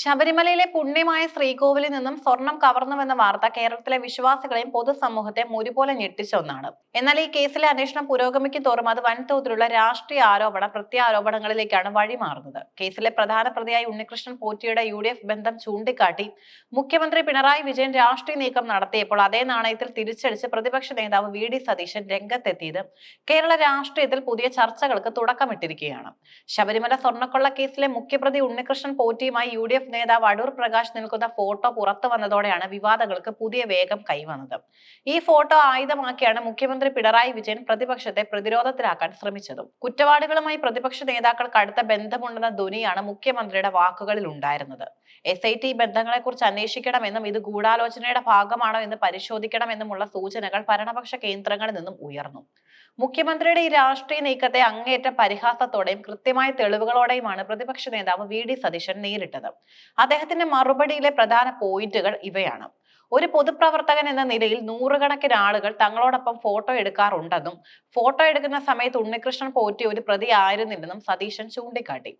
ശബരിമലയിലെ പുണ്യമായ ശ്രീകോവിലിൽ നിന്നും സ്വർണം കവർന്നുവെന്ന വാർത്ത കേരളത്തിലെ വിശ്വാസികളെയും പൊതുസമൂഹത്തെയും ഒരുപോലെ ഞെട്ടിച്ച ഒന്നാണ്. എന്നാൽ ഈ കേസിലെ അന്വേഷണം പുരോഗമിക്കും തോറും അത് വൻതോതിലുള്ള രാഷ്ട്രീയ ആരോപണ പ്രത്യാരോപണങ്ങളിലേക്കാണ് വഴിമാറുന്നത്. കേസിലെ പ്രധാന പ്രതിയായി ഉണ്ണികൃഷ്ണൻ പോറ്റിയുടെ യു ബന്ധം ചൂണ്ടിക്കാട്ടി മുഖ്യമന്ത്രി പിണറായി വിജയൻ രാഷ്ട്രീയ നീക്കം നടത്തിയപ്പോൾ അതേ നാണയത്തിൽ തിരിച്ചടിച്ച് പ്രതിപക്ഷ നേതാവ് വി ഡി സതീശൻ രംഗത്തെത്തിയത് കേരള രാഷ്ട്രീയത്തിൽ പുതിയ ചർച്ചകൾക്ക് തുടക്കമിട്ടിരിക്കുകയാണ്. ശബരിമല സ്വർണക്കൊള്ള കേസിലെ മുഖ്യപ്രതി ഉണ്ണികൃഷ്ണൻ പോറ്റിയുമായി യു എഫ് നേതാവ് അടൂർ പ്രകാശ് നിൽക്കുന്ന ഫോട്ടോ പുറത്തു വന്നതോടെയാണ് വിവാദങ്ങൾക്ക് പുതിയ വേഗം കൈവന്നത്. ഈ ഫോട്ടോ ആയുധമാക്കിയാണ് മുഖ്യമന്ത്രി പിണറായി വിജയൻ പ്രതിപക്ഷത്തെ പ്രതിരോധത്തിലാക്കാൻ ശ്രമിച്ചതും. കുറ്റവാളികളുമായി പ്രതിപക്ഷ നേതാക്കൾക്ക് അടുത്ത ബന്ധമുണ്ടെന്ന ധ്വനിയാണ് മുഖ്യമന്ത്രിയുടെ വാക്കുകളിൽ ഉണ്ടായിരുന്നത്. എസ് ഐ ടി ബന്ധങ്ങളെക്കുറിച്ച് അന്വേഷിക്കണമെന്നും ഇത് ഗൂഢാലോചനയുടെ ഭാഗമാണോ എന്ന് പരിശോധിക്കണമെന്നുമുള്ള സൂചനകൾ ഭരണപക്ഷ കേന്ദ്രങ്ങളിൽ നിന്നും ഉയർന്നു. മുഖ്യമന്ത്രിയുടെ ഈ രാഷ്ട്രീയ നീക്കത്തെ അങ്ങേറ്റ പരിഹാസത്തോടെയും കൃത്യമായ തെളിവുകളോടെയുമാണ് പ്രതിപക്ഷ നേതാവ് വി ഡി സതീശൻ നേരിട്ടത്. അദ്ദേഹത്തിന്റെ മറുപടിയിലെ പ്രധാന പോയിന്റുകൾ ഇവയാണ്. ഒരു പൊതുപ്രവർത്തകൻ എന്ന നിലയിൽ നൂറുകണക്കിന് ആളുകൾ തങ്ങളോടൊപ്പം ഫോട്ടോ എടുക്കാറുണ്ടെന്നും ഫോട്ടോ എടുക്കുന്ന സമയത്ത് ഉണ്ണികൃഷ്ണൻ പോറ്റി ഒരു പ്രതി ആയിരുന്നില്ലെന്നും സതീശൻ ചൂണ്ടിക്കാട്ടി.